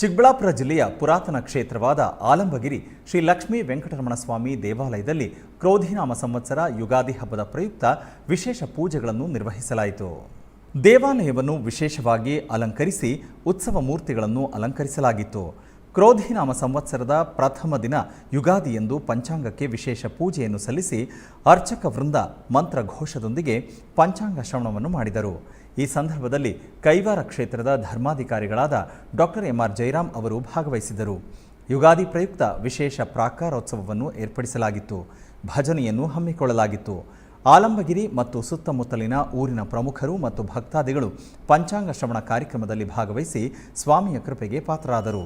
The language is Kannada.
ಚಿಕ್ಕಬಳ್ಳಾಪುರ ಜಿಲ್ಲೆಯ ಪುರಾತನ ಕ್ಷೇತ್ರವಾದ ಆಲಂಬಗಿರಿ ಶ್ರೀ ಲಕ್ಷ್ಮೀ ವೆಂಕಟರಮಣ ಸ್ವಾಮಿ ದೇವಾಲಯದಲ್ಲಿ ಕ್ರೋಧಿನಾಮ ಸಂವತ್ಸರ ಯುಗಾದಿ ಹಬ್ಬದ ಪ್ರಯುಕ್ತ ವಿಶೇಷ ಪೂಜೆಗಳನ್ನು ನಿರ್ವಹಿಸಲಾಯಿತು. ದೇವಾಲಯವನ್ನು ವಿಶೇಷವಾಗಿ ಅಲಂಕರಿಸಿ ಉತ್ಸವ ಮೂರ್ತಿಗಳನ್ನು ಅಲಂಕರಿಸಲಾಗಿತ್ತು. ಕ್ರೋಧಿನಾಮ ಸಂವತ್ಸರದ ಪ್ರಥಮ ದಿನ ಯುಗಾದಿ ಎಂದು ಪಂಚಾಂಗಕ್ಕೆ ವಿಶೇಷ ಪೂಜೆಯನ್ನು ಸಲ್ಲಿಸಿ ಅರ್ಚಕ ವೃಂದ ಮಂತ್ರ ಘೋಷದೊಂದಿಗೆ ಪಂಚಾಂಗ ಶ್ರವಣವನ್ನು ಮಾಡಿದರು. ಈ ಸಂದರ್ಭದಲ್ಲಿ ಕೈವಾರ ಕ್ಷೇತ್ರದ ಧರ್ಮಾಧಿಕಾರಿಗಳಾದ ಡಾಕ್ಟರ್ ಎಂಆರ್ ಜೈರಾಮ್ ಅವರು ಭಾಗವಹಿಸಿದರು. ಯುಗಾದಿ ಪ್ರಯುಕ್ತ ವಿಶೇಷ ಪ್ರಾಕಾರೋತ್ಸವವನ್ನು ಏರ್ಪಡಿಸಲಾಗಿತ್ತು. ಭಜನೆಯನ್ನು ಹಮ್ಮಿಕೊಳ್ಳಲಾಗಿತ್ತು. ಆಲಂಬಗಿರಿ ಮತ್ತು ಸುತ್ತಮುತ್ತಲಿನ ಊರಿನ ಪ್ರಮುಖರು ಮತ್ತು ಭಕ್ತಾದಿಗಳು ಪಂಚಾಂಗ ಶ್ರವಣ ಕಾರ್ಯಕ್ರಮದಲ್ಲಿ ಭಾಗವಹಿಸಿ ಸ್ವಾಮಿಯ ಕೃಪೆಗೆ ಪಾತ್ರರಾದರು.